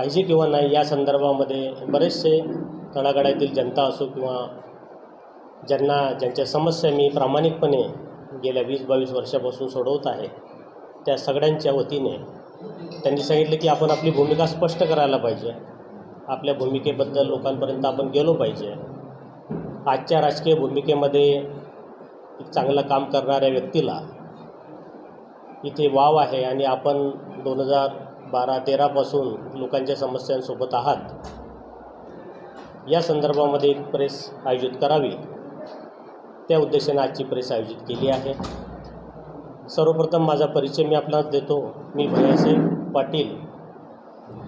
पाहिजे किंवा नाही या संदर्भामध्ये बरेचसे तळागाड्यातील जनता असो किंवा ज्यांना ज्यांच्या समस्या मी प्रामाणिकपणे गेल्या वीस बावीस वर्षापासून सोडवत आहे त्या सगळ्यांच्या वतीने त्यांनी सांगितलं की आपण आपली भूमिका स्पष्ट करायला पाहिजे. आपल्या भूमिकेबद्दल लोकांपर्यंत आपण गेलो पाहिजे. आजच्या राजकीय भूमिकेमध्ये एक चांगलं काम करणाऱ्या व्यक्तीला इथे वाव आहे आणि आपण दोन हजार बारा तेरापासून लोकांच्या समस्यांसोबत आहात. या संदर्भामध्ये एक प्रेस आयोजित करावी. त्या उद्देशाने आजची प्रेस आयोजित केली आहे. सर्वप्रथम माझा परिचय मी आपणास देतो. मी भैयासाहेब पाटील.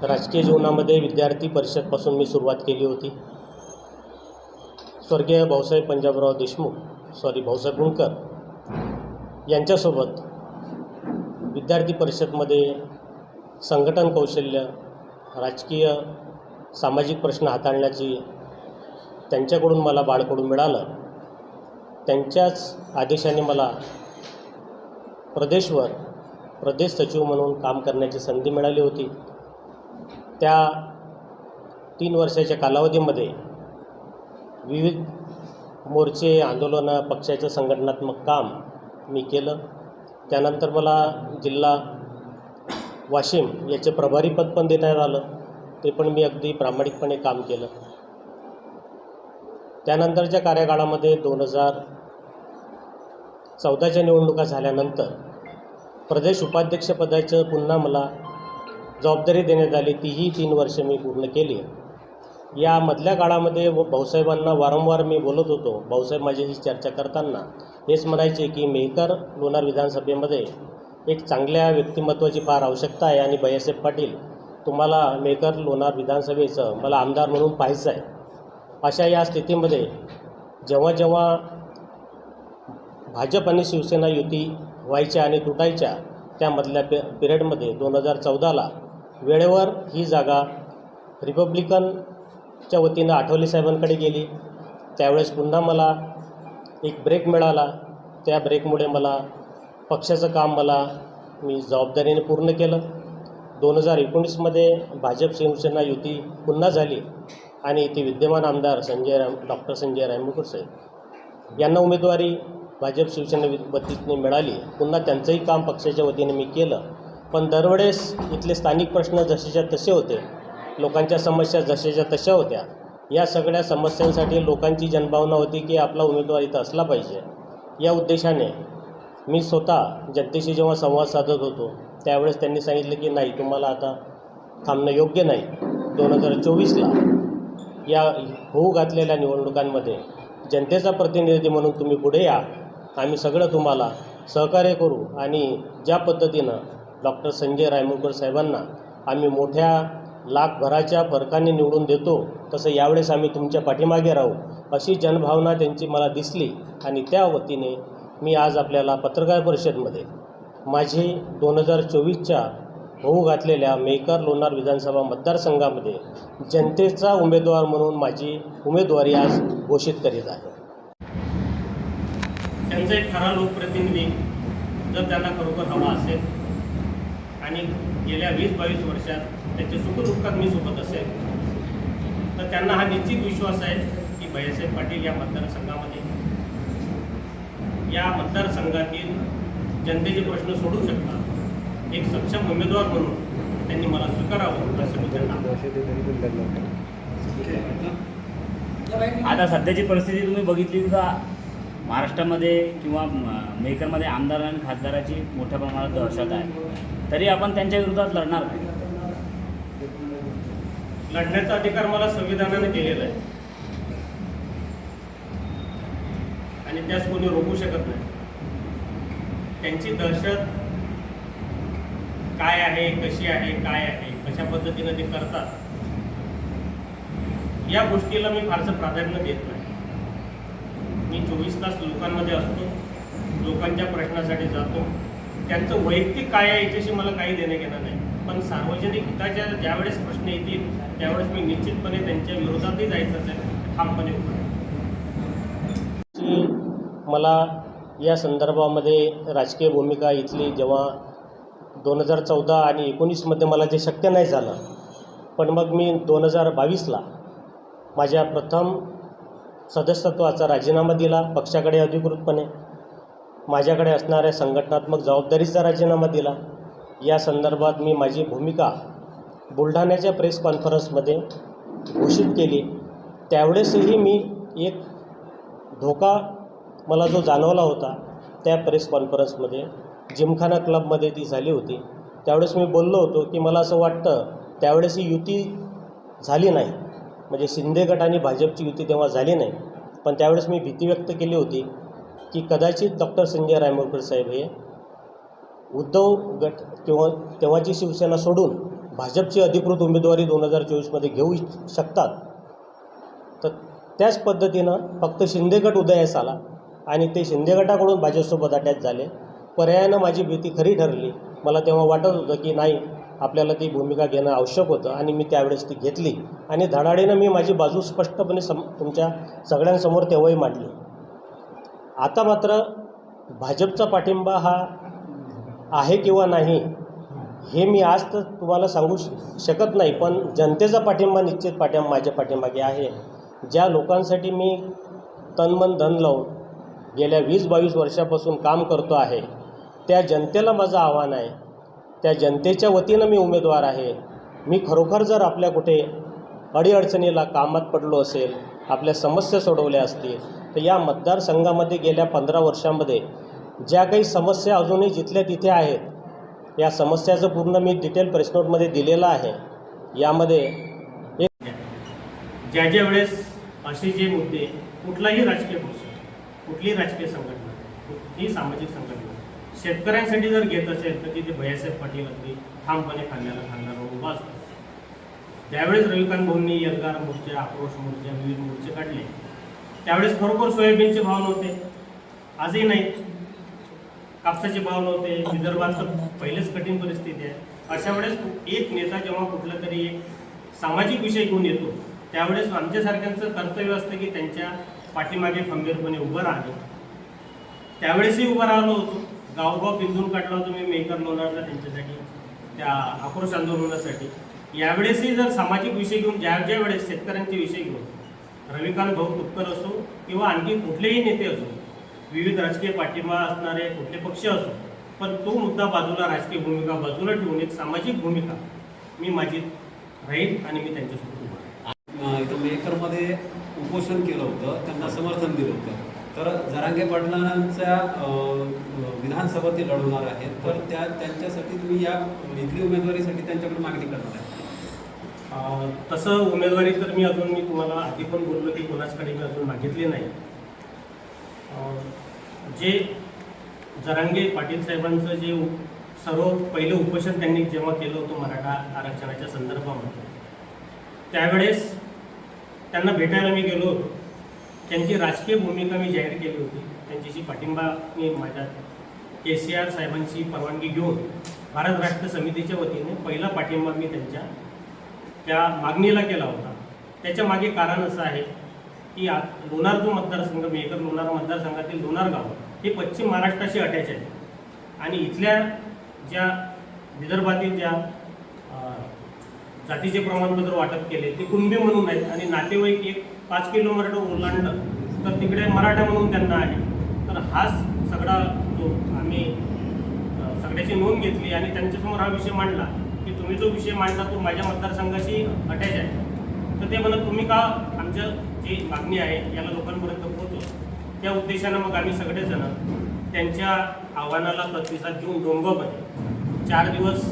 राजकीय जीवनामध्ये विद्यार्थी परिषदपासून मी सुरुवात केली होती. स्वर्गीय भाऊसाहेब पंजाबराव देशमुख सॉरी भाऊसाहेब गुणकर यांच्यासोबत विद्यार्थी परिषदमध्ये संघटन कौशल्य राजकीय सामाजिक प्रश्न हाताळण्याची त्यांच्याकडून मला बाळकडून मिळालं. त्यांच्याच आदेशाने मला प्रदेशवर प्रदेश सचिव म्हणून काम करण्याची संधी मिळाली होती. त्या तीन वर्षाच्या कालावधीमध्ये विविध मोर्चे आंदोलनं पक्षाचं संघटनात्मक काम मी केलं. त्यानंतर मला जिल्हा वाशिम याचे प्रभारीपद पण देण्यात आलं. ते पण मी अगदी प्रामाणिकपणे काम केलं. त्यानंतरच्या कार्यकाळामध्ये दोन हजार चौदाच्या निवडणुका झाल्यानंतर प्रदेश उपाध्यक्षपदाचं पुन्हा मला जबाबदारी देण्यात आली. तीही तीन वर्ष मी पूर्ण केली. या मधल्या काळामध्ये व भाऊसाहेबांना वारंवार मी बोलत होतो. भाऊसाहेब माझ्याशी चर्चा करताना हेच म्हणायचे की मेहकर लोणार विधानसभेमध्ये एक चांगल्या व्यक्तिमत्वाची फार आवश्यकता आहे आणि भैयासाहेब पाटील तुम्हाला मेकर लोणार विधानसभेचं मला आमदार म्हणून पाहायचं आहे. अशा या स्थितीमध्ये जेव्हा जेव्हा भाजप आणि शिवसेना युती व्हायच्या आणि तुटायच्या त्यामधल्या पे पिरियडमध्ये दोन हजार चौदाला वेळेवर ही जागा रिपब्लिकनच्या वतीनं आठवले साहेबांकडे गेली. त्यावेळेस पुन्हा मला एक ब्रेक मिळाला. त्या ब्रेकमुळे मला पक्षाचं काम मला मी जबाबदारीने पूर्ण केलं. दोन हजार एकोणीसमध्ये भाजप शिवसेना युती पुन्हा झाली आणि ते विद्यमान आमदार संजय राम डॉक्टर संजय रायमुकर साहेब यांना उमेदवारी भाजप शिवसेना वतीने मिळाली. पुन्हा त्यांचंही काम पक्षाच्या वतीने मी केलं. पण दरवेळेस इथले स्थानिक प्रश्न जसेच्या तसे होते लोकांच्या समस्या जशाच्या तशा होत्या या सगळ्या समस्यांसाठी लोकांची जनभावना होती की आपला उमेदवार इथं असला पाहिजे. या उद्देशाने मी स्वतः जनतेशी जेव्हा संवाद साधत होतो त्यावेळेस त्यांनी सांगितलं की नाही तुम्हाला आता थांबणं योग्य नाही. दोन हजार चोवीसला या होऊ घातलेल्या निवडणुकांमध्ये जनतेचा प्रतिनिधी म्हणून तुम्ही पुढे या. आम्ही सगळं तुम्हाला सहकार्य करू आणि ज्या पद्धतीनं डॉक्टर संजय रायमुरकर साहेबांना आम्ही मोठ्या लाखभराच्या फरकाने निवडून देतो तसं यावेळेस आम्ही तुमच्या पाठीमागे राहू अशी जनभावना त्यांची मला दिसली आणि त्या वतीने मी आज आपल्याला पत्रकार परिषदमध्ये माझी दोन हजार चोवीसच्या होऊ घातलेल्या मेकर लोणार विधानसभा मतदारसंघामध्ये जनतेचा उमेदवार म्हणून माझी उमेदवारी आज घोषित करीत आहे. त्यांचा एक खरा लोकप्रतिनिधी जर त्यांना खरोखर हवा असेल आणि गेल्या वीस बावीस वर्षात त्यांच्या सुखदुःखात मी सोबत असेल तर त्यांना हा निश्चित विश्वास आहे की भैयासाहेब पाटील या मतदारसंघामध्ये या मतदारसंघातील जनतेचे प्रश्न सोडू शकतात. एक सक्षम उमेदवार म्हणून त्यांनी मला स्वीकारावं असं मी त्यांना आता सध्याची परिस्थिती तुम्ही बघितली का? महाराष्ट्रामध्ये किंवा मेकरमध्ये आमदार आणि खासदाराची मोठ्या प्रमाणात दहशत आहे. तरी आपण त्यांच्या विरोधात लढणार लढण्याचा अधिकार मला संविधानाने दिलेला आहे. आणि त्यास कोणी रोखू शकत नाही. त्यांची दहशत काय आहे कशी आहे काय आहे कशा पद्धतीनं ते करतात या गोष्टीला मी फारसं प्राधान्य देत नाही. मी चोवीस तास लोकांमध्ये असतो लोकांच्या प्रश्नासाठी जातो. त्यांचं वैयक्तिक काय आहे याच्याशी मला काही देणं घेणं नाही. पण सार्वजनिक हिताच्या ज्यावेळेस प्रश्न येतील त्यावेळेस मी निश्चितपणे त्यांच्या विरोधातही जायचं असेल ठामपणे उभं मला या संदर्भामध्ये राजकीय भूमिका इथली जेव्हा दोन हजार चौदा आणि एकोणीसमध्ये मला जे शक्य नाही झालं पण मग मी दोन हजार बावीसला माझ्या प्रथम सदस्यत्वाचा राजीनामा दिला पक्षाकडे अधिकृतपणे. माझ्याकडे असणाऱ्या संघटनात्मक जबाबदारीचा राजीनामा दिला. या संदर्भात मी माझी भूमिका बुलढाण्याच्या प्रेस कॉन्फरन्समध्ये घोषित केली. त्यावेळेसही मी एक धोका मला जो जाणवला होता त्या प्रेस कॉन्फरन्समध्ये जिमखाना क्लबमध्ये ती झाली होती. त्यावेळेस मी बोललो होतो की मला असं वाटतं त्यावेळेस ही युती झाली नाही. म्हणजे शिंदे गट आणि भाजपची युती तेव्हा झाली नाही. पण त्यावेळेस मी भीती व्यक्त केली होती की कदाचित डॉक्टर संजय रायमोरकर साहेब हे उद्धव गट किंवा तेव्हाची शिवसेना सोडून भाजपची अधिकृत उमेदवारी दोन हजार चोवीसमध्ये घेऊ शकतात. तर त्याच पद्धतीनं फक्त शिंदे गट उदयास आला. आणि ते शिंदे गटाकडून भाजपसोबत अटॅच झाले. पर्यायानं माझी भीती खरी ठरली. मला तेव्हा वाटत होतं की नाही आपल्याला ती भूमिका घेणं आवश्यक होतं आणि मी त्यावेळेस ती घेतली. आणि धडाडीनं मी माझी बाजू स्पष्टपणे सम तुमच्या सगळ्यांसमोर तेव्हाही मांडली. आता मात्र भाजपचा पाठिंबा हा आहे किंवा नाही हे मी आज तर तुम्हाला सांगू शकत नाही पण जनतेचा पाठिंबा निश्चित पाठिंबा माझ्या पाठिंबागे आहे. ज्या लोकांसाठी मी तन मन धन लावून गेल्या वीस बावीस वर्षापासून काम करतो आहे. त्या जनतेला माझं आव्हान आहे. त्या जनतेच्या वतीनं मी उमेदवार आहे. मी खरोखर जर आपल्या कुठे अडीअडचणीला कामात पडलो असेल आपल्या समस्या सोडवल्या असतील तर या मतदारसंघामध्ये गेल्या पंधरा वर्षामध्ये ज्या काही समस्या अजूनही जिथल्या तिथे आहेत या समस्याचं पूर्ण मी डिटेल प्रेसनोटमध्ये दिलेलं आहे. यामध्ये एक ज्या ज्या वेळेस असे जे मुद्दे कुठलाही राजकीय पक्ष कुठलीही राजकीय संघटना कुठलीही सामाजिक संघटना शेतकऱ्यांसाठी जर घेत असेल तर तिथे भैयासाहेब पाटील अगदी ठामपणे खांद्याला खांदा उभा असतो त्यावेळेस रविकांत भाऊंनी यलगार मोर्चे आक्रोश मोर्चे विविध मोर्चे काढले. त्यावेळेस खरोखर सोयाबीनचे भाव नव्हते. आजही नाही. कापसाचे भाव नव्हते. विदर्भात तर पहिलेच कठीण परिस्थिती आहे. अशा वेळेस एक नेता जेव्हा कुठला तरी एक सामाजिक विषय घेऊन येतो त्यावेळेस आमच्यासारख्यांचं कर्तव्य असतं की त्यांच्या पाठीमागे खंबीरपणे उभं राहिलो त्यावेळेसही उभं राहिलो होतो. गावगाव पिंजून काढला होतो मी मेकर लोणारला त्यांच्यासाठी त्या आक्रोश आंदोलनासाठी. यावेळेसही जर सामाजिक विषय घेऊन ज्या ज्या वेळेस शेतकऱ्यांचे विषय घेऊन रविकांत भाऊ तुपकर असो किंवा आणखी कुठलेही नेते असो विविध राजकीय पाठिंबा असणारे कुठले पक्ष असो पण तो मुद्दा बाजूला राजकीय भूमिका बाजूला ठेवून एक सामाजिक भूमिका मी माझी राहील आणि मी त्यांच्यासोबत इथं मेकरमध्ये उपोषण केलं होतं त्यांना समर्थन दिलं होतं. तर जरांगे पाटलांच्या विधानसभा ते लढवणार आहेत तर त्या त्यांच्यासाठी तुम्ही या इथली उमेदवारीसाठी त्यांच्याकडे मागणी करणार आहे तसं उमेदवारी तर मी अजून मी तुम्हाला आधी पण बोललो की कोणाचकडे मी अजून मागितली नाही. जे जरांगे पाटील साहेबांचं जे सर्व पहिलं उपोषण त्यांनी जेव्हा केलं होतं मराठा आरक्षणाच्या संदर्भामध्ये त्यावेळेस त्यांना भेटायला मी गेलो होतो. त्यांची राजकीय भूमिका मी जाहीर केली होती. त्यांच्याशी पाठिंबा मी माझ्या के सी आर साहेबांची परवानगी घेऊन भारत राष्ट्र समितीच्या वतीने पहिला पाठिंबा मी त्यांच्या त्या मागणीला केला होता. त्याच्यामागे कारण असं आहे की आ लोणार जो मतदारसंघ मेकर लोणार मतदारसंघातील लोणार गाव हे पश्चिम महाराष्ट्राशी अटॅच आहे. आणि इथल्या ज्या विदर्भातील ज्या जातीचे प्रमाणपत्र वाटप केले. ते कुणबी म्हणून आहेत आणि नातेवाईक एक पाच किलोमीटर ओलांडलं तर तिकडे मराठा म्हणून त्यांना आहे. तर हाच सगळा जो आम्ही सगळ्याची नोंद घेतली आणि त्यांच्यासमोर हा विषय मांडला की तुम्ही जो विषय मांडला तो माझ्या मतदारसंघाशी अटॅच आहे. तर ते म्हणत तुम्ही का आमच्या जी मागणी आहे याला लोकांपर्यंत पोहोचव त्या उद्देशानं मग आम्ही सगळेजण त्यांच्या आव्हानाला प्रतिसाद देऊन डोंगोमध्ये चार दिवस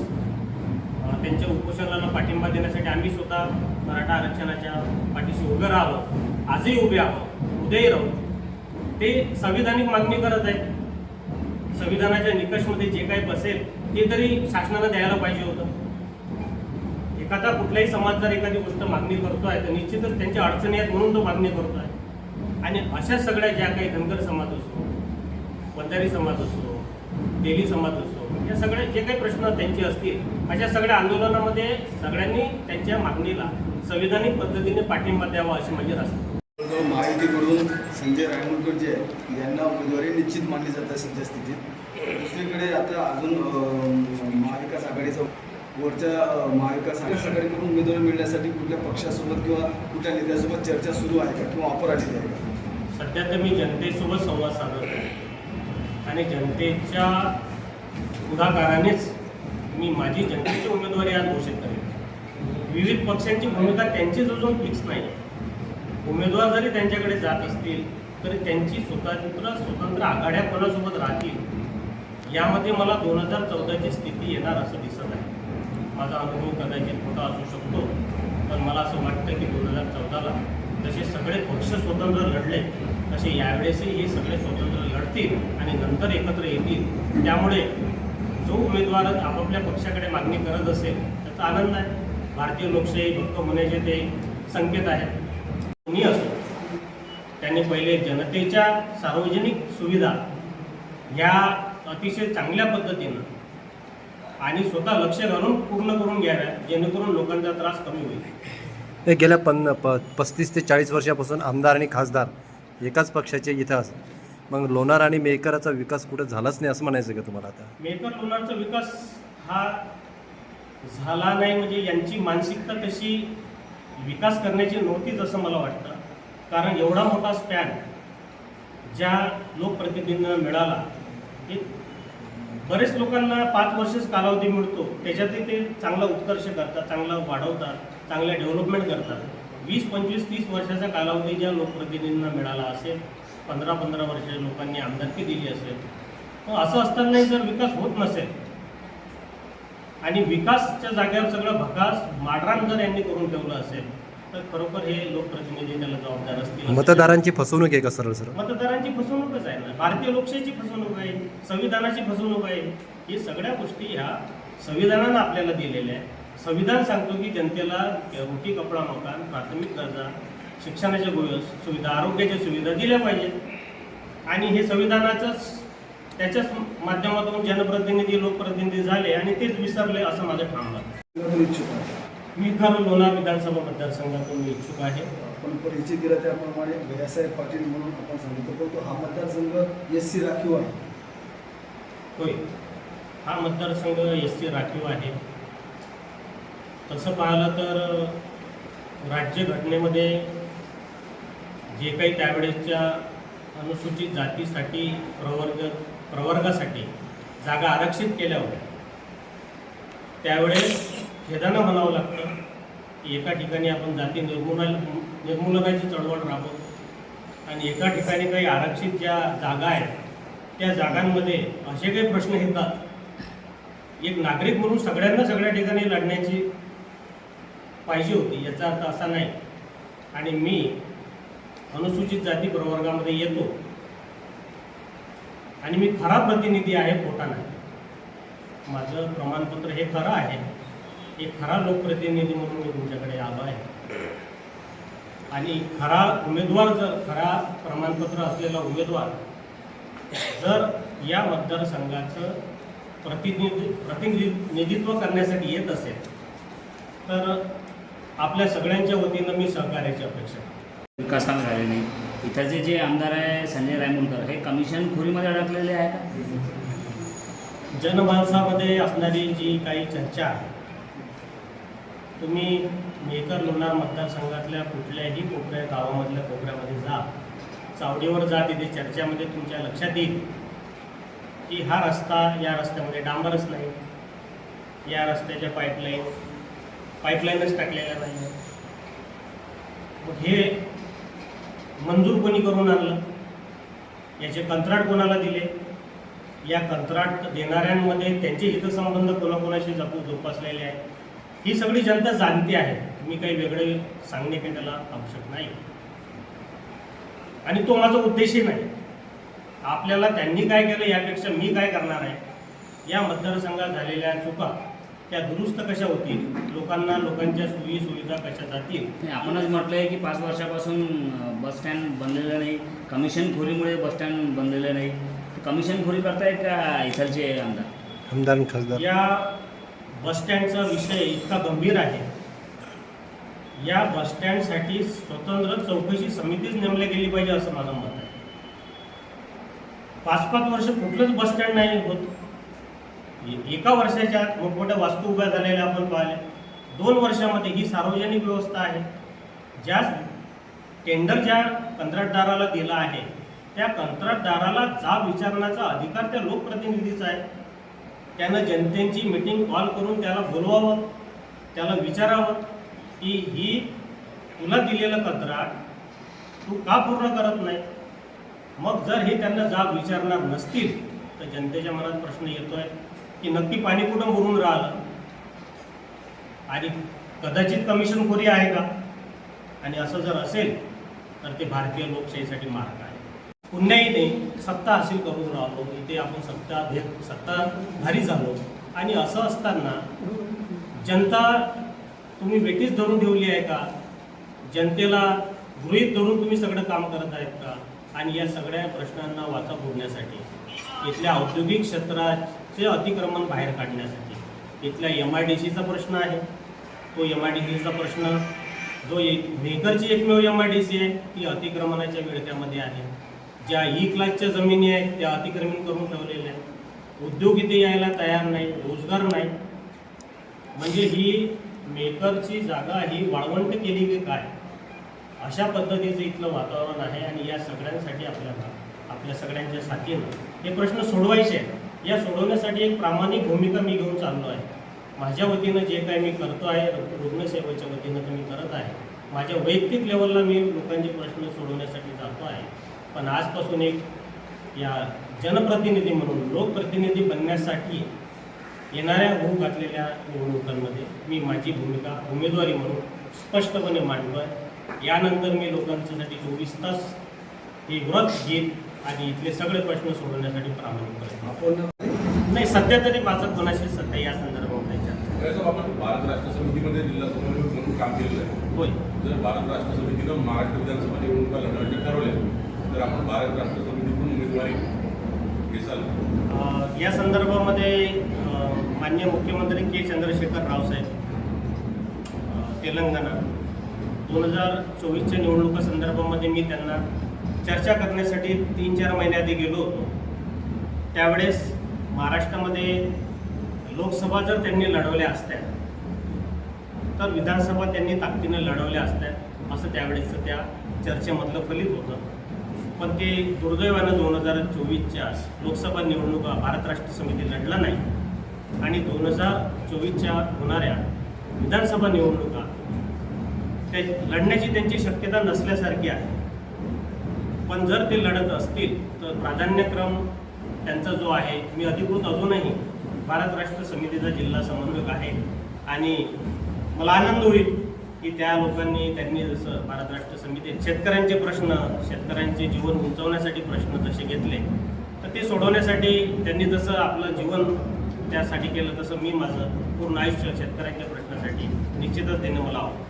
त्यांच्या उपोषणाला पाठिंबा देण्यासाठी आम्ही स्वतः मराठा आरक्षणाच्या पाठीशी उभे राहावं आजही उभे आहोत उद्याही राहू ते संविधानिक मागणी करत आहेत. संविधानाच्या निकषमध्ये जे काही बसेल ते तरी शासनाला द्यायला पाहिजे होतं. एखादा कुठलाही समाज जर एखादी गोष्ट मागणी करतो आहे तर निश्चितच त्यांच्या अडचणी आहेत म्हणून तो मागणी करतो आहे आणि अशा सगळ्या ज्या काही धनगर समाज असो बंजारी समाज असो तेली समाज असो या सगळ्या जे काही प्रश्न त्यांचे असतील अशा सगळ्या आंदोलनामध्ये सगळ्यांनी त्यांच्या मागणीला संविधानिक पद्धतीने पाठिंबा द्यावा अशी माझी जवळजवळ महायुतीकडून संजय रायमुलकर जे यांना उमेदवारी निश्चित मानली जाते सध्या स्थितीत दुसरीकडे आता अजून महाविकास आघाडीचा वरच्या महाविकास आघाडीकडून उमेदवारी मिळण्यासाठी कुठल्या पक्षासोबत किंवा कुठल्या नेत्यासोबत चर्चा सुरू आहे का किंवा ऑफर आलेली आहे का? सध्या तर मी जनतेसोबत संवाद साधत आहे. आणि जनतेच्या पुढाकारानेच मी माझी जनतेची उमेदवारी आज घोषित करेन. विविध पक्षांची भूमिका त्यांचीच अजून फिक्स नाही. उमेदवार जरी त्यांच्याकडे जात असतील तरी त्यांची स्वतंत्र स्वतंत्र आघाड्या कोणासोबत राहतील. यामध्ये मला दोन हजार चौदाची स्थिती येणार असं दिसत आहे. माझा अनुभव कदाचित खोटा असू शकतो पण मला असं वाटतं की दोन हजार चौदाला जसे सगळे पक्ष स्वतंत्र लढले तसे यावेळेसही हे सगळे स्वतंत्र लढतील आणि नंतर एकत्र येतील. त्यामुळे जो उमेदवार आपापल्या पक्षाकडे मागणी करत असेल त्याचा आनंद आहे. भारतीय लोकशाही भक्त होण्याचे ते संकेत आहेत कोणी असो त्यांनी पहिले जनतेच्या सार्वजनिक सुविधा ह्या अतिशय चांगल्या पद्धतीनं आणि स्वतः लक्ष घालून पूर्ण करून घ्याव्या जेणेकरून लोकांचा त्रास कमी होईल. गेल्या पन्न प पस्तीस ते चाळीस वर्षापासून आमदार आणि खासदार एकाच पक्षाचे इथं असं मग लोणार आणि मेकराचा विकास कुठे झालाच नाही असं म्हणायचं का तुम्हाला आता? मेकर लोणारचा विकास हा झाला नाही म्हणजे यांची मानसिकता तशी विकास करण्याची नव्हतीच असं मला वाटतं. कारण एवढा मोठा स्पॅन ज्या लोकप्रतिनिधींना मिळाला हे बरेच लोकांना पाच वर्षच कालावधी मिळतो. त्याच्यातही ते चांगला उत्कर्ष करतात चांगला वाढवतात चांगल्या डेव्हलपमेंट करतात. वीस पंचवीस तीस वर्षाचा कालावधी ज्या लोकप्रतिनिधींना मिळाला असेल पंधरा पंधरा वर्ष लोकांनी आमदारकी दिली असेल मग असं असतानाही जर विकास होत नसेल आणि विकासच्या जागेवर सगळं भकास माडरान जर यांनी करून ठेवलं असेल तर खरोखर हे लोकप्रतिनिधी त्याला जबाबदार असतील. असं मतदारांची फसवणूक आहे का सरळ सरळ? मतदारांची फसवणूकच आहे ना. भारतीय लोकशाहीची फसवणूक आहे संविधानाची फसवणूक आहे. ही सगळ्या गोष्टी ह्या संविधानानं आपल्याला दिलेल्या आहे संविधान सांगतो की जनतेला रोटी कपडा मकान प्राथमिक गरजा शिक्षणाच्या सुविधा आरोग्याच्या सुविधा दिल्या पाहिजेत. आणि हे संविधानाचंच त्याच्याच माध्यमातून जनप्रतिनिधी लोकप्रतिनिधी झाले आणि तेच विसरले असं माझं ठाम उमेदवारी इच्छुक आहे मी खरं लोणार विधानसभा मतदारसंघातून मी इच्छुक आहे. आपण परिचय दिला त्याप्रमाणे भैयासाहेब पाटील म्हणून आपण सांगितलं परंतु हा मतदारसंघ एस सी राखीव आहे. होय. हा मतदारसंघ एस सी राखीव आहे. तसं पाहिलं तर राज्यघटनेमध्ये जे काही त्यावेळेसच्या अनुसूचित जातीसाठी प्रवर्ग प्रवर्गासाठी जागा आरक्षित केल्या होत्या त्यावेळेस खेदानं म्हणावं लागतं की एका ठिकाणी आपण जाती निर्मूलन निर्मूलनाची चळवळ राबवतो आणि एका ठिकाणी काही आरक्षित ज्या जागा आहेत त्या जागांमध्ये असे काही प्रश्न येतात. एक नागरिक म्हणून सगळ्यांना सगळ्या ठिकाणी लढण्याची पाहिजे होती याचा अर्थ असा नाही. आणि मी अनुसूचित जाती प्रवर्गामध्ये येतो. आणि मी खरा प्रतिनिधी आहे खोटा नाही माझं प्रमाणपत्र हे खरं आहे. एक खरा लोकप्रतिनिधी म्हणून मी तुमच्याकडे आलो आहे. आणि खरा उमेदवार जर खरा प्रमाणपत्र असलेला उमेदवार जर या मतदारसंघाचं प्रतिनिधी प्रतिनिधित्व करण्यासाठी येत असेल तर आपल्या सगळ्यांच्या वतीनं मी सहकार्याची अपेक्षा करतो. विकास काम झाले नाही. इथं जे आमदार आहे संजय रायमुलकर हे कमिशन खोरीमध्ये अडकलेले आहे का? जनमानसामध्ये असणारी जी काही चर्चा आहे तुम्ही मेकर लोणार मतदारसंघातल्या कुठल्याही कोपऱ्या गावामधल्या कोपऱ्यामध्ये जा. चावडीवर जा तिथे चर्चामध्ये तुमच्या लक्षात येईल की हा रस्ता या रस्त्यामध्ये डांबरच नाही. या रस्त्याच्या पाईपलाईन पाईपलाईनच टाकलेल्या नाही मग हे मंजूर कोणी करून आणलं? याचे कंत्राट कोणाला दिले? या कंत्राट देणाऱ्यांमध्ये त्यांचे हितसंबंध कोणाकोणाशी जपू जोपासलेले आहेत? ही सगळी जनता जाणती आहे. मी काही वेगळे सांगणे काही त्याला आवश्यक नाही. आणि तो माझा उद्देशही नाही. आपल्याला त्यांनी काय केलं यापेक्षा मी काय करणार आहे? या मतदारसंघात झालेल्या चुका त्या दुरुस्त कशा होतील? लोकांना लोकांच्या सोयी सुविधा कशा जातील? नाही, आपणच म्हटलं आहे की पाच वर्षापासून अं, बस स्टँड बनलेलं नाही. कमिशन खोरीमुळे बस स्टँड बनलेलं नाही. कमिशन खोरी करतायत का इथलचे आमदार? आमदार आणि खासदार. या बसस्टँडचा विषय इतका गंभीर आहे. या बसस्टँडसाठी स्वतंत्र चौकशी समितीच नेमल्या गेली पाहिजे असं माझं मत आहे. पाच पाच वर्ष कुठलंच बसस्टँड नाही होत. एका वर्षाच्या आत मोठमोठ्या वास्तू उभ्या झालेल्या आपण पाहिल्या. दोन वर्षामध्ये ही सार्वजनिक व्यवस्था आहे. ज्या टेंडर ज्या कंत्राटदाराला दिला आहे त्या कंत्राटदाराला जाब विचारण्याचा अधिकार त्या लोकप्रतिनिधीचा आहे. त्यानं जनतेची मीटिंग कॉल करून त्याला बोलवावं त्याला विचारावं की ही तुला दिलेलं कंत्राट तू का पूर्ण करत नाही? मग जर हे त्यांना जाब विचारणार नसतील तर जनतेच्या मनात प्रश्न येतो आहे की नक्की पाणी कुठं भरून राहिलं आणि कदाचित कमिशनखोरी आहे का? आणि असं जर असेल तर ते भारतीय लोकशाहीसाठी मार्ग आहे. पुण्याईने सत्ता हासिल करून राहिलो इथे आपण सत्ता घेत सत्ताधारी झालो आणि असं असताना जनता तुम्ही वेटीच धरून ठेवली आहे का? जनतेला गृहीत धरून तुम्ही सगळं काम करत आहेत का? आणि या सगळ्या प्रश्नांना वाचा फोडण्यासाठी इथल्या औद्योगिक क्षेत्रात ते अतिक्रमण बाहेर काढण्यासाठी. इथल्या एम आय डी सीचा प्रश्न आहे. तो एम आय डी सीचा प्रश्न जो एक मेकरची एकमेव एम आय डी सी आहे ती अतिक्रमणाच्या विळख्यामध्ये आहे. ज्या ई क्लासच्या जमिनी आहेत त्या अतिक्रमण करून ठेवलेल्या आहेत. उद्योग इथे यायला तयार नाही रोजगार नाही. म्हणजे ही मेकरची जागा ही वाळवंट केली की काय? अशा पद्धतीचं इथलं वातावरण आहे आणि या सगळ्यांसाठी आपल्याला आपल्या सगळ्यांच्या साथीनं हे प्रश्न सोडवायचे आहेत. या सोडवण्यासाठी एक प्रामाणिक भूमिका मी घेऊन चाललो आहे. माझ्या वतीनं जे काही मी करतो आहे रुग्णसेवेच्या वतीनं तर मी करत आहे. माझ्या वैयक्तिक लेवलला मी लोकांचे प्रश्न सोडवण्यासाठी जातो आहे. पण आजपासून एक या जनप्रतिनिधी म्हणून लोकप्रतिनिधी बनण्यासाठी येणाऱ्या होऊ घातलेल्या निवडणुकांमध्ये मी माझी भूमिका उमेदवारी म्हणून स्पष्टपणे मांडतो आहे यानंतर मी लोकांच्यासाठी चोवीस तास हे व्रत घेत आणि इथले सगळे प्रश्न सोडवण्यासाठी प्रामाणिक आपण नाही सध्या तरी माझं कोणाशी सध्या या संदर्भामध्ये चर्चा त्याचं आपण भारत राष्ट्र समितीमध्ये जिल्हा समन्वयक म्हणून काम केलेलं आहे. होय. जर भारत राष्ट्र समितीनं महाराष्ट्र विधानसभा निवडणुका लढवण्याचे ठरवले तर आपण भारत राष्ट्र समितीकडून उमेदवारी घेसाल. या संदर्भामध्ये अ, माननीय मुख्यमंत्री के. चंद्रशेखर रावसाहेब तेलंगणा. दोन हजार चोवीसच्या निवडणुका संदर्भामध्ये मी त्यांना चर्चा करण्यासाठी तीन चार महिन्याआधी गेलो होतो. त्यावेळेस महाराष्ट्रामध्ये लोकसभा जर त्यांनी लढवल्या असत्या तर विधानसभा त्यांनी ताकदीनं लढवल्या असत्या असं त्यावेळेसचं त्या चर्चेमधलं फलित होतं. पण ते दुर्दैवानं दोन हजार चोवीसच्या लोकसभा निवडणुका भारत राष्ट्र समिती लढला नाही आणि दोन हजार चोवीसच्या होणाऱ्या विधानसभा निवडणुका त्या लढण्याची त्यांची शक्यता नसल्यासारखी आहे. पण जर ते लढत असतील तर प्राधान्यक्रम त्यांचा जो आहे मी अधिकृत अजूनही भारत राष्ट्र समितीचा जिल्हा समन्वयक आहे. आणि मला आनंद होईल की त्या लोकांनी त्यांनी जसं भारत राष्ट्र समितीत शेतकऱ्यांचे प्रश्न शेतकऱ्यांचे जीवन उंचवण्यासाठी प्रश्न जसे घेतले तर ते सोडवण्यासाठी त्यांनी जसं आपलं जीवन त्यासाठी केलं तसं मी माझं पूर्ण आयुष्य शेतकऱ्यांच्या प्रश्नासाठी निश्चितच देणं मला आवडतं